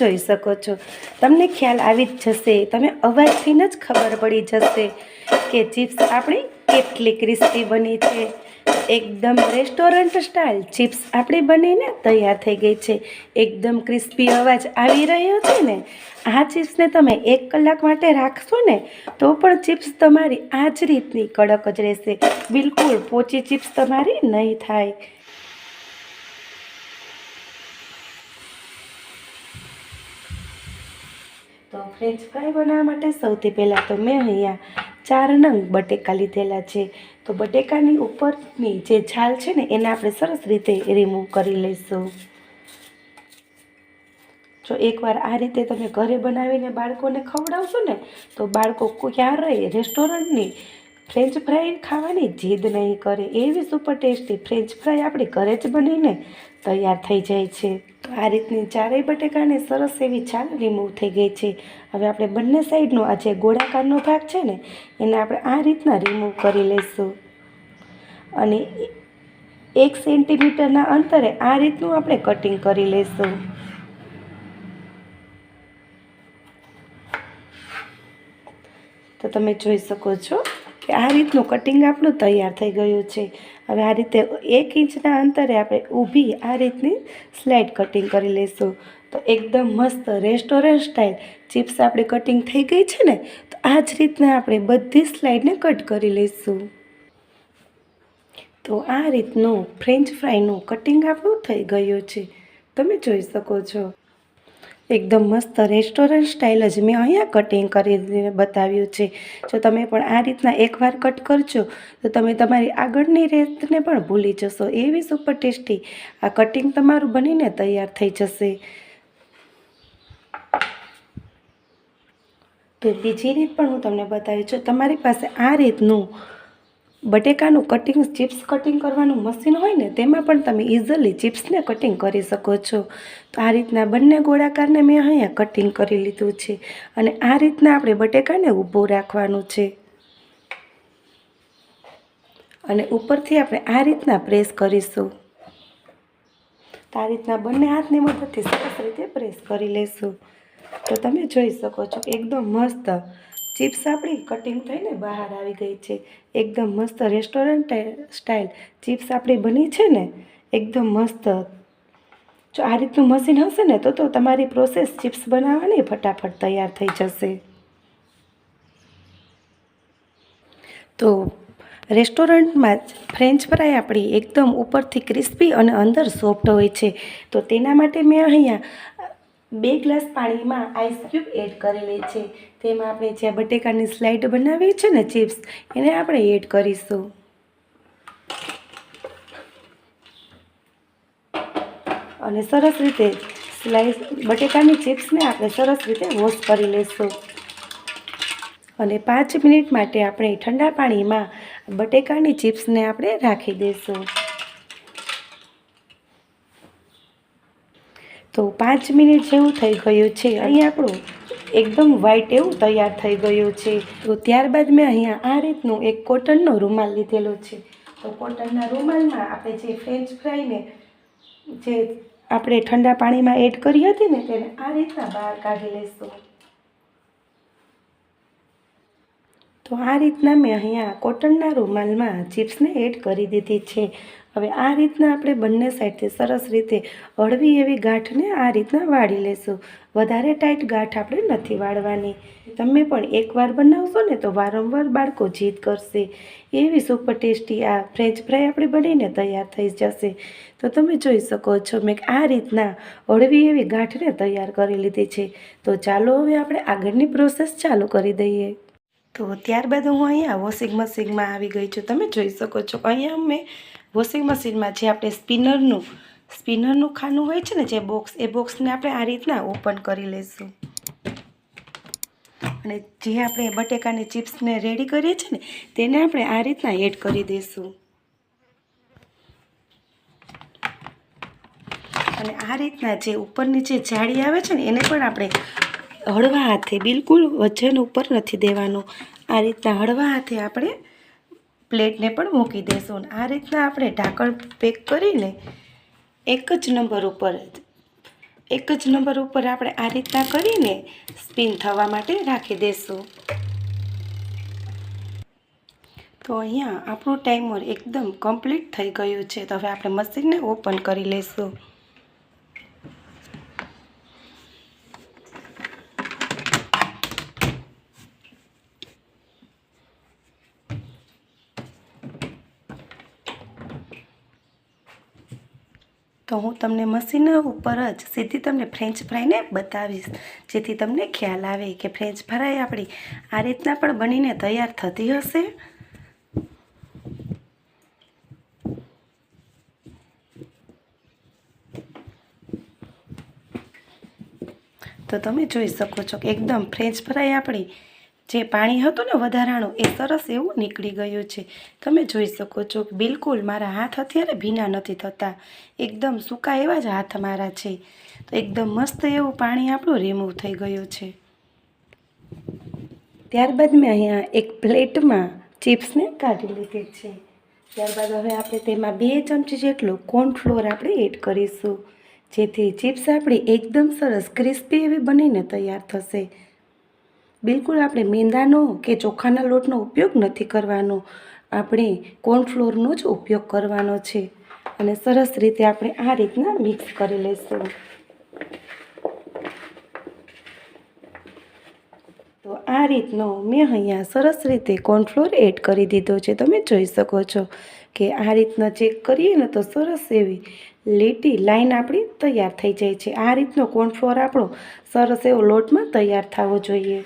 જોઈ શકો છો. તમને ખ્યાલ આવી જ જશે. તમે અવાજથી જ ખબર પડી જશે કે ચિપ્સ આપણી કેટલી ક્રિસ્પી બની છે. એકદમ રેસ્ટોરન્ટ સ્ટાઇલ ચિપ્સ આપણી બનીને તૈયાર થઈ ગઈ છે. એકદમ ક્રિસ્પી અવાજ આવી રહ્યો છે ને, આ ચિપ્સને તમે એક કલાક માટે રાખશો ને, તો પણ ચિપ્સ તમારી આ જ રીતની કડક જ રહેશે. બિલકુલ પોચી ચિપ્સ તમારી નહીં થાય તો ફ્રેન્ચ ફ્રાય બનાવવા માટે સૌથી પહેલાં તો મેં અહીંયા ચાર નંગ બટેકા લીધેલા છે. તો બટેકાની ઉપરની જે છાલ છે ને, એને આપણે સરસ રીતે રિમૂવ કરી લઈશું. જો એકવાર આ રીતે તમે ઘરે બનાવીને બાળકોને ખવડાવશો ને, તો બાળકો ક્યારેય રેસ્ટોરન્ટની ફ્રેન્ચ ફ્રાય ખાવાની જીદ નહીં કરે. એવી સુપર ટેસ્ટી ફ્રેન્ચ ફ્રાય આપણે ઘરે જ બનીને તૈયાર થઈ જાય છે. તો આ રીતની ચારેય બટેકાને સરસ એવી છાલ રિમૂવ થઈ ગઈ છે. હવે આપણે બંને સાઈડનો આ જે ગોળાકારનો ભાગ છે ને, એને આપણે આ રીતના રિમૂવ કરી લઈશું. અને એક સેન્ટીમીટરના અંતરે આ રીતનું આપણે કટિંગ કરી લઈશું. તો તમે જોઈ શકો છો કે આ રીતનું કટિંગ આપણું તૈયાર થઈ ગયું છે. હવે આ રીતે એક ઇંચના અંતરે આપણે ઊભી આ રીતની સ્લાઇડ કટિંગ કરી લઈશું તો એકદમ મસ્ત રેસ્ટોરન્ટ સ્ટાઇલ ચિપ્સ આપણે કટિંગ થઈ ગઈ છે ને, તો આ જ રીતના આપણે બધી સ્લાઇડને કટ કરી લઈશું તો આ રીતનું ફ્રેન્ચ ફ્રાયનું કટિંગ આપણું થઈ ગયું છે. તમે જોઈ શકો છો. એકદમ મસ્ત રેસ્ટોરન્ટ સ્ટાઇલ જ મેં અહીંયા કટિંગ કરીને બતાવ્યું છે. જો તમે પણ આ રીતના એકવાર કટ કરજો, તો તમે તમારી આગળની રેતને પણ ભૂલી જશો. એવી સુપર ટેસ્ટી આ કટિંગ તમારું બનીને તૈયાર થઈ જશે. તો બીજી રીત પણ હું તમને બતાવી છું. તમારી પાસે આ રીતનું બટેકાનું કટિંગ ચિપ્સ કટિંગ કરવાનું મશીન હોય ને, તેમાં પણ તમે ઇઝીલી ચિપ્સને કટિંગ કરી શકો છો. તો આ રીતના બંને ગોળાકારને મેં અહીંયા કટિંગ કરી લીધું છે. અને આ રીતના આપણે બટેકાને ઊભો રાખવાનું છે. અને ઉપરથી આપણે આ રીતના પ્રેસ કરીશું. તો આ રીતના બંને હાથની મદદથી સરસ રીતે પ્રેસ કરી લઈશું તો તમે જોઈ શકો છો એકદમ મસ્ત ચિપ્સ આપણી, કટિંગ થઈને બહાર આવી ગઈ છે. એકદમ મસ્ત રેસ્ટોરન્ટ સ્ટાઇલ. ચિપ્સ આપણી બની છે ને, એકદમ મસ્ત. જો આ રીતનું મશીન હશે ને, તો તો તમારી પ્રોસેસ ચિપ્સ બનાવવાની ફટાફટ તૈયાર થઈ જશે. તો રેસ્ટોરન્ટમાં ફ્રેન્ચ ફ્રાય આપણી એકદમ ઉપરથી ક્રિસ્પી અને અંદર સોફ્ટ હોય છે. તો તેના માટે મેં અહીંયા બે ગ્લાસ પાણીમાં આઈસ ક્યુબ એડ કરેલી છે. તેમાં આપણે જે બટેકાની સ્લાઇડ બનાવી છે ને ચિપ્સ, એને આપણે એડ કરીશું. અને સરસ રીતે સ્લાઇસ, બટેકાની ચિપ્સને આપણે સરસ રીતે વોશ કરી લઈશું અને પાંચ મિનિટ માટે આપણે ઠંડા પાણીમાં બટેકાની ચિપ્સને આપણે રાખી દઈશું તો પાંચ મિનિટ જેવું થઈ ગયું છે. અહીં આપણું એકદમ વ્હાઈટ એવું તૈયાર થઈ ગયું છે. તો ત્યારબાદ મેં અહીંયા આ રીતનું એક કોટનનો રૂમાલ લીધેલો છે. તો કોટનના રૂમાલમાં આપણે જે ફ્રેન્ચ ફ્રાઈને જે આપણે ઠંડા પાણીમાં એડ કરી હતી ને તેને આ રીતના બહાર કાઢી લઈશું તો આ રીતના મેં અહીંયા કોટનના રૂમાલમાં ચિપ્સને એડ કરી દીધી છે. હવે આ રીતના આપણે બંને સાઈડથી સરસ રીતે હળવી એવી ગાંઠને આ રીતના વાળી લેશું. વધારે ટાઈટ ગાંઠ આપણે નથી વાળવાની. તમે પણ એકવાર બનાવશો ને તો વારંવાર બાળકો જીદ કરશે. એવી સુપર ટેસ્ટી આ ફ્રેન્ચ ફ્રાય આપણી બનીને તૈયાર થઈ જશે. તો તમે જોઈ શકો છો મેં આ રીતના હળવી એવી ગાંઠને તૈયાર કરી લીધી છે. તો ચાલો હવે આપણે આગળની પ્રોસેસ ચાલુ કરી દઈએ. તો ત્યારબાદ હું અહીંયા વોશિંગ મશીનમાં આવી ગઈ છું. તમે જોઈ શકો છો અહીંયા મેં વોશિંગ મશીનમાં જે આપણે સ્પિનરનું સ્પિનરનું ખાનું હોય છે ને, જે બોક્સ, એ બોક્સને આપણે આ રીતના ઓપન કરી લઈશું. અને જે આપણે બટેકાની ચિપ્સને રેડી કરીએ છીએ ને, તેને આપણે આ રીતના એડ કરી દઈશું. અને આ રીતના જે ઉપરની જે જાળી આવે છે ને, એને પણ આપણે હળવા હાથે, બિલકુલ વજન ઉપર નથી દેવાનું. આ રીતના હળવા હાથે આપણે પ્લેટને પણ મૂકી દેશું આ રીતના આપણે ઢાંકણ પેક કરીને એક જ નંબર ઉપર એક જ નંબર ઉપર આપણે આ રીતના કરીને સ્પિન થવા માટે રાખી દઈશું તો અહીંયા આપણું ટાઈમર એકદમ કમ્પ્લીટ થઈ ગયું છે. તો હવે આપણે મશીનને ઓપન કરી લઈશું તો હું તમને મશીનના ઉપર જ સીધી તમને ફ્રેન્ચ ફ્રાઈને બતાવીશ. જેથી તમને ખ્યાલ આવે કે ફ્રેન્ચ ફ્રાઈ આપણી આ રીતના પણ બનીને તૈયાર થતી હશે. તો તમે જોઈ શકો છો કે એકદમ ફ્રેન્ચ ફ્રાઈ આપણી જે પાણી હતું ને વધારાનું એ સરસ એવું નીકળી ગયું છે. તમે જોઈ શકો છો બિલકુલ મારા હાથ અત્યારે ભીના નથી થતા. એકદમ સૂકા એવા જ હાથ મારા છે. તો એકદમ મસ્ત એવું પાણી આપણું રિમૂવ થઈ ગયું છે. ત્યારબાદ મેં અહીંયા એક પ્લેટમાં ચિપ્સને કાઢી લીધી છે. ત્યારબાદ હવે આપણે તેમાં બે ચમચી જેટલું કોર્નફ્લોર આપણે એડ કરીશું. જેથી ચિપ્સ આપણી એકદમ સરસ ક્રિસ્પી એવી બનીને તૈયાર થશે. બિલકુલ આપણે મેંદાનો કે ચોખાના લોટનો ઉપયોગ નથી કરવાનો. આપણે કોર્નફ્લોરનો જ ઉપયોગ કરવાનો છે. અને સરસ રીતે આપણે આ રીતના મિક્સ કરી લઈશું. તો આ રીતનો મેં અહીંયા સરસ રીતે કોર્નફ્લોર એડ કરી દીધો છે. તમે જોઈ શકો છો કે આ રીતના ચેક કરીએ ને તો સરસ એવી લીટી લાઈન આપણી તૈયાર થઈ જાય છે. આ રીતનો કોર્નફ્લોર આપણો સરસ એવો લોટમાં તૈયાર થવો જોઈએ.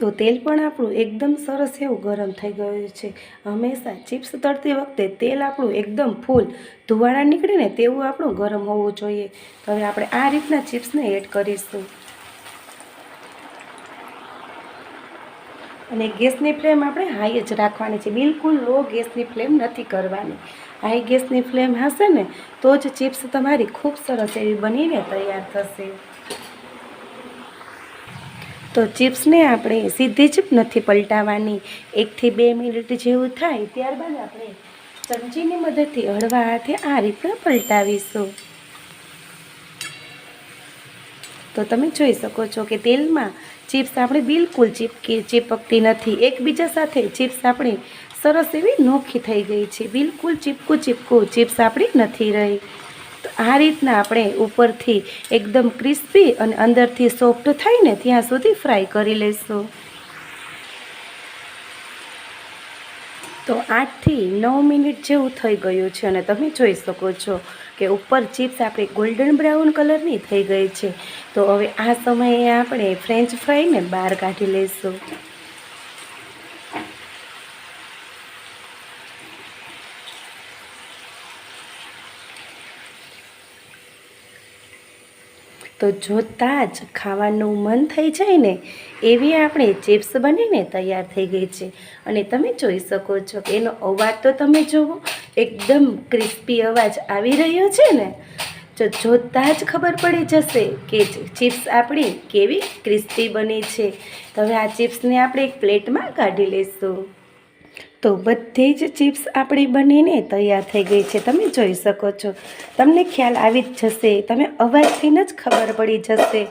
તો તેલ પણ આપણું એકદમ સરસ એવું ગરમ થઈ ગયું છે. હંમેશા ચિપ્સ તળતી વખતે તેલ આપણું એકદમ ફૂલ ધુવાળા નીકળે ને તેવું આપણું ગરમ હોવું જોઈએ. તો હવે આપણે આ રીતના ચિપ્સને એડ કરીશું. અને ગેસની ફ્લેમ આપણે હાઈ જ રાખવાની છે. બિલકુલ લો ગેસની ફ્લેમ નથી કરવાની. હાઈ ગેસની ફ્લેમ હશે ને તો જ ચિપ્સ તમારી ખૂબ સરસ એવી બનીને તૈયાર થશે. તો ચિપ્સને આપણે સીધી જ નથી પલટાવવાની એકથી બે મિનિટ જેવું થાય ત્યારબાદ આપણે ચમચીની મદદથી હળવા હાથે આ રીતે પલટાવીશું. તો તમે જોઈ શકો છો કે તેલમાં ચિપ્સ આપણે બિલકુલ ચીપકી ચીપકતી નથી. એકબીજા સાથે ચિપ્સ આપણી સરસ એવી નોખી થઈ ગઈ છે. બિલકુલ ચીપકું ચીપકું ચિપ્સ આપણી નથી રહી. આ રીતના આપણે ઉપરથી એકદમ ક્રિસ્પી અને અંદરથી સોફ્ટ થાય ને ત્યાં સુધી ફ્રાય કરી લઈશું. તો આઠથી નવ મિનિટ જેવું થઈ ગયું છે અને તમે જોઈ શકો છો કે ઉપર ચિપ્સ આપણી ગોલ્ડન બ્રાઉન કલરની થઈ ગઈ છે. તો હવે આ સમયે આપણે ફ્રેન્ચ ફ્રાઈને બહાર કાઢી લઈશું. તો જોતાં જ ખાવાનું મન થઈ જાય ને, એવી આપણે ચિપ્સ બનીને તૈયાર થઈ ગઈ છે. અને તમે જોઈ શકો છો એનો અવાજ તો તમે જુઓ એકદમ ક્રિસ્પી અવાજ આવી રહ્યો છે ને. તો જોતાં જ ખબર પડી જશે કે ચિપ્સ આપણી કેવી ક્રિસ્પી બની છે. તો હવે આ ચિપ્સને આપણે એક પ્લેટમાં કાઢી લઈશું. તો બધી જ ચિપ્સ આપણી બનીને તૈયાર થઈ ગઈ છે. તમે જોઈ શકો છો. તમને ખ્યાલ આવી જ જશે. તમે અવાજથી જ ખબર પડી જશે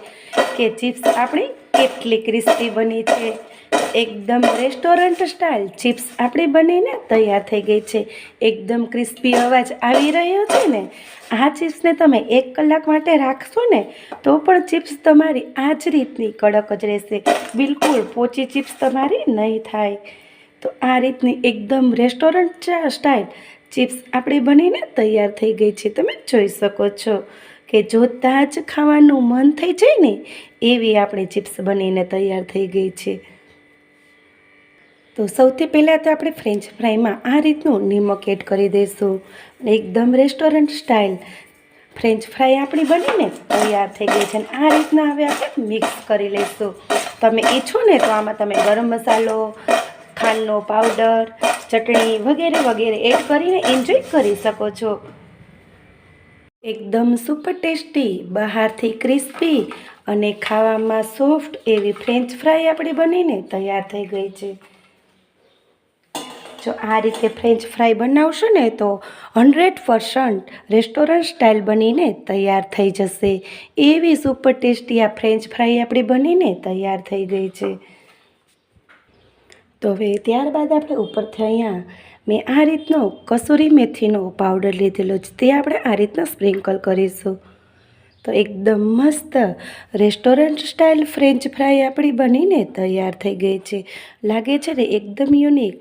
કે ચિપ્સ આપણી કેટલી ક્રિસ્પી બની છે. એકદમ રેસ્ટોરન્ટ સ્ટાઇલ ચિપ્સ આપણી બનીને તૈયાર થઈ ગઈ છે. એકદમ ક્રિસ્પી અવાજ આવી રહ્યો છે ને, આ ચિપ્સને તમે એક કલાક માટે રાખશો ને, તો પણ ચિપ્સ તમારી આ જ રીતની કડક જ રહેશે. બિલકુલ પોચી ચિપ્સ તમારી નહીં થાય. તો આ રીતની એકદમ રેસ્ટોરન્ટ સ્ટાઇલ ચિપ્સ આપણી બનીને તૈયાર થઈ ગઈ છે. તમે જોઈ શકો છો કે જોતાં જ ખાવાનું મન થઈ જાય ને, એવી આપણી ચિપ્સ બનીને તૈયાર થઈ ગઈ છે. તો સૌથી પહેલાં તો આપણે ફ્રેન્ચ ફ્રાઈમાં આ રીતનું નિમક એડ કરી દઈશું. એકદમ રેસ્ટોરન્ટ સ્ટાઇલ ફ્રેન્ચ ફ્રાઈ આપણી બનીને તૈયાર થઈ ગઈ છે. અને આ રીતના હવે આપણે મિક્સ કરી લઈશું. તમે ઈચ્છો ને તો આમાં તમે ગરમ મસાલો ખાંડનો પાવડર ચટણી વગેરે વગેરે એડ કરીને એન્જોય કરી શકો છો. એકદમ સુપર ટેસ્ટી બહારથી ક્રિસ્પી અને ખાવામાં સોફ્ટ એવી ફ્રેન્ચ ફ્રાય આપણી બનીને તૈયાર થઈ ગઈ છે. જો આ રીતે ફ્રેન્ચ ફ્રાય બનાવશો ને તો હંડ્રેડ પર્સન્ટ રેસ્ટોરન્ટ સ્ટાઇલ બનીને તૈયાર થઈ જશે. એવી સુપર ટેસ્ટી આ ફ્રેન્ચ ફ્રાય આપણી બનીને તૈયાર થઈ ગઈ છે. તો હવે ત્યારબાદ આપણે ઉપરથી અહીંયા મેં આ રીતનો કસૂરી મેથીનો પાવડર લીધેલો છે. તે આપણે આ રીતના સ્પ્રિંકલ કરીશું. તો એકદમ મસ્ત રેસ્ટોરન્ટ સ્ટાઇલ ફ્રેન્ચ ફ્રાય આપણી બનીને તૈયાર થઈ ગઈ છે. લાગે છે ને એકદમ યુનિક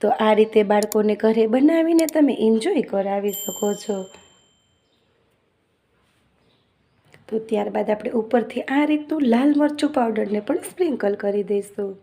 તો આ રીતે બાળકોને ઘરે બનાવીને તમે એન્જોય કરાવી શકો છો. તો ત્યારબાદ આપણે ઉપરથી આ રીતનું લાલ મરચું પાવડરને પણ સ્પ્રિંકલ કરી દઈશું.